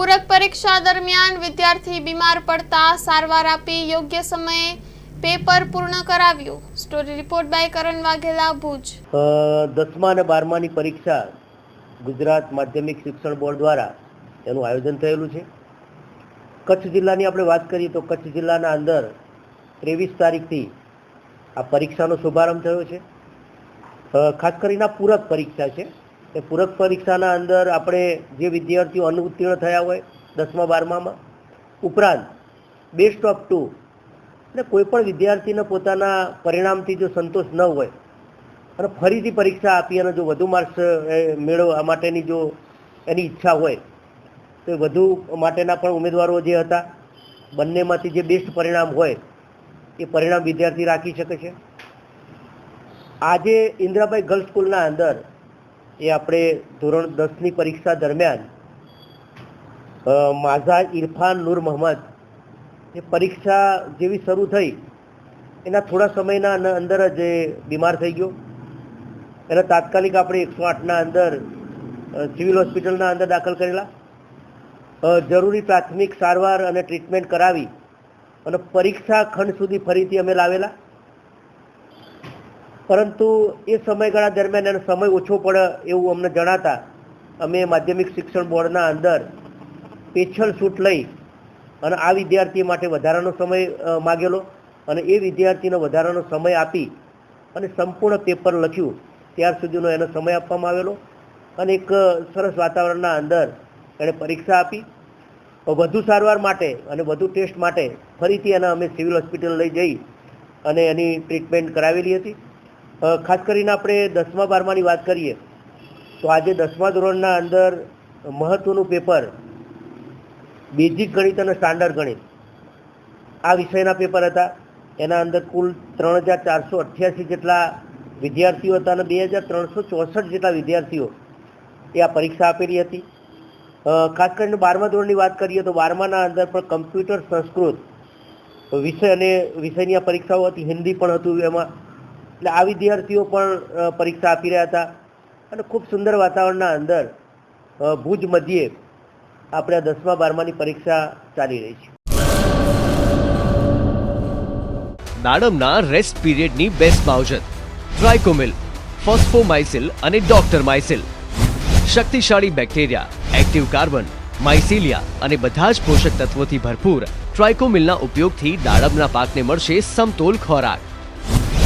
પૂરક પરીક્ષા દરમિયાન વિદ્યાર્થી બીમાર પડતા સારવાર આપી યોગ્ય સમયે પેપર પૂર્ણ કરાવ્યું. Story report by Karan Vaghela, Bhuj. દસમા અને બારમાની પરીક્ષા ગુજરાત માધ્યમિક શિક્ષણ બોર્ડ દ્વારા એનું આયોજન થયેલું છે. કચ્છ જિલ્લાની આપણે વાત કરીએ તો કચ્છ જિલ્લાના અંદર ત્રેવીસ તારીખથી આ પરીક્ષાનો શુભારંભ થયો છે. ખાસ કરીને આ પૂરક પરીક્ષા છે. એ પૂરક પરીક્ષાના અંદર આપણે જે વિદ્યાર્થીઓ અનુત્તીર્ણ થયા હોય દસમા, બારમામાં, ઉપરાંત બેસ્ટ ઓફ ટુ એટલે કોઈ પણ વિદ્યાર્થીને પોતાના પરિણામથી જો સંતોષ ન હોય, અને ફરીથી પરીક્ષા આપી અને જો વધુ માર્ક્સ મેળવવા માટેની જો એની ઈચ્છા હોય, તો વધુ માટેના પણ ઉમેદવારો જે હતા, બંનેમાંથી જે બેસ્ટ પરિણામ હોય, એ પરિણામ વિદ્યાર્થી રાખી શકે છે. આજે ઇન્દિરાભાઈ ગર્લ્સ સ્કૂલના અંદર એ આપણે ધોરણ દસની પરીક્ષા દરમિયાન માઝા ઇરફાન નૂર મહમ્મદ એ પરીક્ષા જેવી શરૂ થઈ, એના થોડા સમયના અંદર જ એ બીમાર થઈ ગયો. એને તાત્કાલિક આપણે એકસો આઠના અંદર સિવિલ હોસ્પિટલના અંદર દાખલ કરેલા. જરૂરી પ્રાથમિક સારવાર અને ટ્રીટમેન્ટ કરાવી અને પરીક્ષા ખંડ સુધી ફરીથી અમે લાવેલા. પરંતુ એ સમયગાળા દરમિયાન એનો સમય ઓછો પડે એવું અમને જણાતા અમે માધ્યમિક શિક્ષણ બોર્ડના અંદર સ્પેશિયલ શૂટ લઈ અને આ વિદ્યાર્થી માટે વધારાનો સમય માગેલો અને એ વિદ્યાર્થીને વધારાનો સમય આપી અને સંપૂર્ણ પેપર લખ્યું. ત્યાર સુધીનો એનો સમય આપવામાં આવેલો અને એક સરસ વાતાવરણના અંદર એણે પરીક્ષા આપી. વધુ સારવાર માટે અને વધુ ટેસ્ટ માટે ફરીથી એને અમે સિવિલ હોસ્પિટલ લઈ જઈ અને એની ટ્રીટમેન્ટ કરાવેલી હતી. ખાસ કરીને આપણે દસમા, બારમાની વાત કરીએ, તો આજે દસમા ધોરણના અંદર મહત્વનું પેપર બેઝિક ગણિત અને સ્ટાન્ડર્ડ ગણિત. આ વિષયના પેપર હતા. એના અંદર કુલ ત્રણ હજાર ચારસો અઠ્યાસી જેટલા વિદ્યાર્થીઓ હતા અને બે હજાર ત્રણસો ચોસઠ જેટલા વિદ્યાર્થીઓ એ આ પરીક્ષા આપેલી હતી. ખાસ કરીને બારમા ધોરણની વાત કરીએ તો બારમાના અંદર પણ કમ્પ્યુટર સંસ્કૃત વિષય અને વિષયની આ પરીક્ષાઓ હતી. હિન્દી પણ હતું એમાં. એટલે આ વિદ્યાર્થીઓ પણ પરીક્ષા આપી રહ્યા હતા. અને ખૂબ સુંદર વાતાવરણના અંદર ભુજ મધ્યે આપણે દસમા, બારમાની પરીક્ષા ચાલી રહી છે. દાડમના રેસ્ટ પીરિયડની બેસ્ટ માવજત ટ્રાયકોમિલ ફોસ્ફોમાઇસિલ અને ડોક્ટર માઇસિલ. શક્તિશાળી બેક્ટેરિયા, એક્ટિવ કાર્બન, માઇસિલિયા અને બધા જ પોષક તત્વોથી ભરપૂર ટ્રાયકોમિલના ઉપયોગથી દાડમના પાકને મળશે સમતોલ ખોરાક.